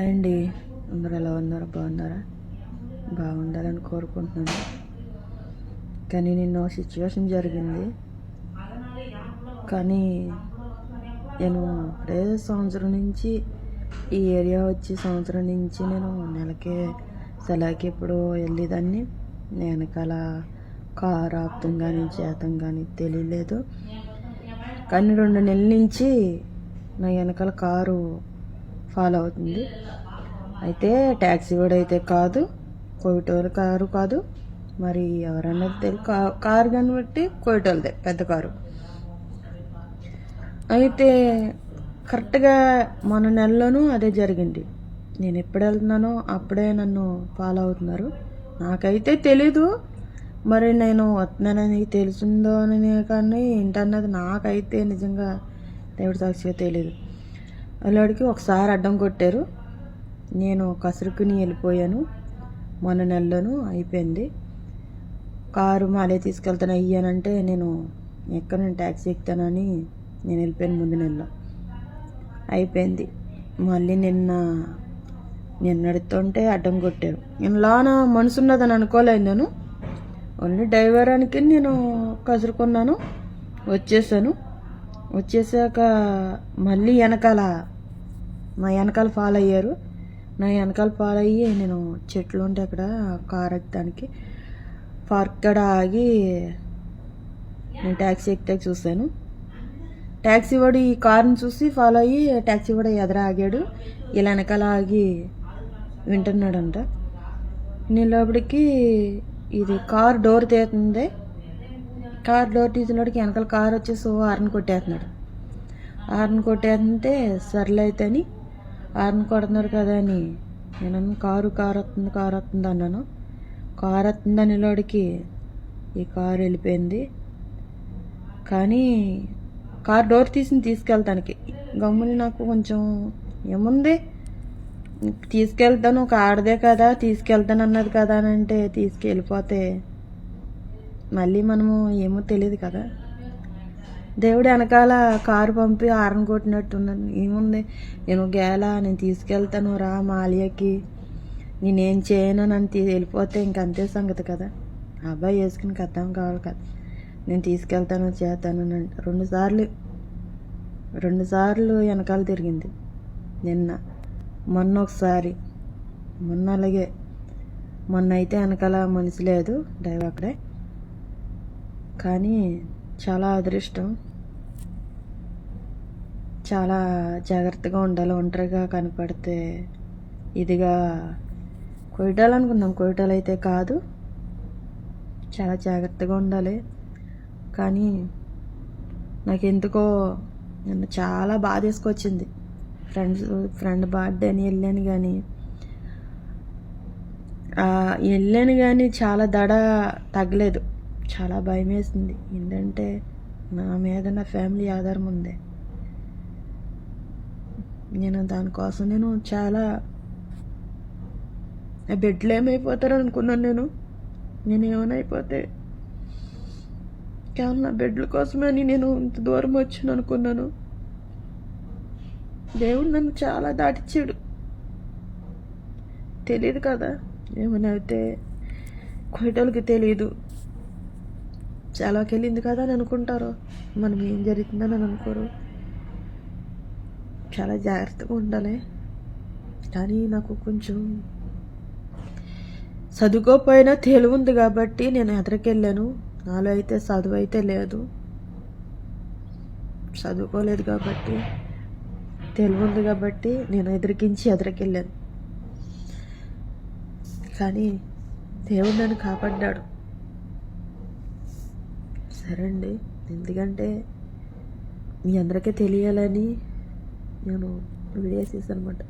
అండి అందరు ఎలా ఉన్నారు బాగున్నారా? బాగుండాలని కోరుకుంటున్నాను. కానీ నిన్న సిచ్యువేషన్ జరిగింది. కానీ నేను అప్పుడే సంవత్సరం నుంచి ఈ ఏరియా వచ్చి సంవత్సరం నుంచి నేను నెలకే సెలవుకి ఎప్పుడు వెళ్ళేదాన్ని. వెనకాల కారు ఆప్తం కానీ చేతం కానీ తెలియలేదు. కానీ రెండు నెలల నుంచి నా వెనకాల కారు ఫాలో అవుతుంది. అయితే ట్యాక్సీ కూడా అయితే కాదు కోవిటోలు కారు కాదు మరి ఎవరన్నా తెలియదు కారు కానీ బట్టి కోవిటోలదే పెద్ద కారు. అయితే కరెక్ట్గా మన నెలలోనూ అదే జరిగింది. నేను ఎప్పుడు వెళ్తున్నానో అప్పుడే నన్ను ఫాలో అవుతున్నారు. నాకైతే తెలీదు మరి నేను వస్తున్నానని తెలిసిందో అని కానీ ఏంటన్నది నాకైతే నిజంగా దేవుడి సాక్షిగా తెలియదు అలాడికి ఒకసారి అడ్డం కొట్టారు. నేను కసురుకుని వెళ్ళిపోయాను. మొన్న నెలలోనూ అయిపోయింది. కారు మాలే తీసుకెళ్తాను అయ్యానంటే నేను ఎక్కడ నేను ట్యాక్సీ ఎక్కుతానని నేను వెళ్ళిపోయాను ముందు నెలలో. అయిపోయింది. మళ్ళీ నిన్న నిన్న నడుతుంటే అడ్డం కొట్టారు. నేను లోన మనసు ఉన్నదని అనుకోలేదు నేను. ఓన్లీ డ్రైవరానికి నేను కసురుకున్నాను వచ్చేసాను. వచ్చేసాక మళ్ళీ వెనకాల నా వెనకాల ఫాలో అయ్యారు నా వెనకాల ఫాలో అయ్యి నేను చెట్లు ఉంటే అక్కడ కార్ ఎక్కడానికి పార్క్ కాడ ఆగి నేను ట్యాక్సీ ఎక్కితే చూశాను. ట్యాక్సీ వాడు ఈ కార్ని చూసి ఫాలో అయ్యి ట్యాక్సీ వాడు ఎదుర ఆగాడు ఇలా వెనకాల ఆగి వింటున్నాడంట. నేను లోపలికి ఇది కార్ డోర్ తీస్తుంది. కార్ డోర్ తీసినోడికి వెనకాల కార్ వచ్చేసి ఓ హార్న్ కొట్టేస్తున్నాడు. హార్న్ కొట్టేస్తుంటే సర్లే అయితే అని హార్న్ కొడుతున్నారు కదా అని. నేను కారు కారు వస్తుంది కారు వస్తుంది అన్నాను. కారు వస్తుందని లోడికి ఈ కారు వెళ్ళిపోయింది. కానీ కార్ డోర్ తీసి తీసుకెళ్తానికి. గమ్ముని నాకు కొంచెం ఏముంది? తీసుకెళ్తాను ఒక ఆడదే కదా తీసుకెళ్తాను అన్నది కదా అని అంటే తీసుకెళ్ళిపోతే మళ్ళీ మనము ఏమో తెలియదు కదా. దేవుడు వెనకాల కారు పంపి ఆరన్ కొట్టినట్టున్నాను ఏముంది? నేను గేలా నేను తీసుకెళ్తాను రా మాలియాకి. నేనేం చేయను నన్ను వెళ్ళిపోతే వెళ్ళిపోతే ఇంకంతే సంగతి కదా. ఆ అబ్బాయి వేసుకుని కథం కావాలి కదా. నేను తీసుకెళ్తాను చేస్తాను రెండు సార్లు రెండు సార్లు వెనకాల తిరిగింది. నిన్న మొన్న ఒకసారి మొన్న అలాగే. మొన్న అయితే వెనకాల మనిషి లేదు డ్రైవర్ అక్కడే. కానీ చాలా అదృష్టం. చాలా జాగ్రత్తగా ఉండాలి. ఒంటరిగా కనపడితే ఇదిగా కొయ్యాలనుకున్నాం కొయ్యటాలు అయితే కాదు. చాలా జాగ్రత్తగా ఉండాలి. కానీ నాకు ఎందుకో నన్ను చాలా బాధ వేసుకొచ్చింది ఫ్రెండ్స్ ఫ్రెండ్ బర్త్డే అని వెళ్ళాను కానీ వెళ్ళాను కానీ చాలా దడ తగ్గలేదు. చాలా భయం వేసింది ఏంటంటే నా మీద నా ఫ్యామిలీ ఆధారం ఉంది. నేను దానికోసం నేను చాలా బెడ్లు ఏమైపోతారు అనుకున్నాను నేను. నేను ఏమైపోతే కేవలం నా బెడ్ల కోసమని నేను ఇంత దూరం వచ్చాను అనుకున్నాను దేవుడు నన్ను చాలా దాటిచ్చాడు. తెలియదు కదా ఏమైనా అయితే కోయటోళ్ళకి తెలియదు చాలాకెళ్ళింది వెళ్ళింది కదా అని అనుకుంటారు. మనం ఏం జరుగుతుందని అని అనుకోరు. చాలా జాగ్రత్తగా ఉండాలి. కానీ నాకు కొంచెం చదువుకోపోయినా తెలివి ఉంది కాబట్టి నేను ఎదరికెళ్ళాను. నాలో అయితే చదువు అయితే లేదు. చదువుకోలేదు కాబట్టి తెలివి ఉంది కాబట్టి నేను ఎదిరికించి ఎదరికెళ్ళాను. కానీ దేవుడు నన్ను కాపాడ్డాడు సరే అండి ఎందుకంటే మీ అందరికీ తెలియాలని నేను వీడియో చేశాను అనమాట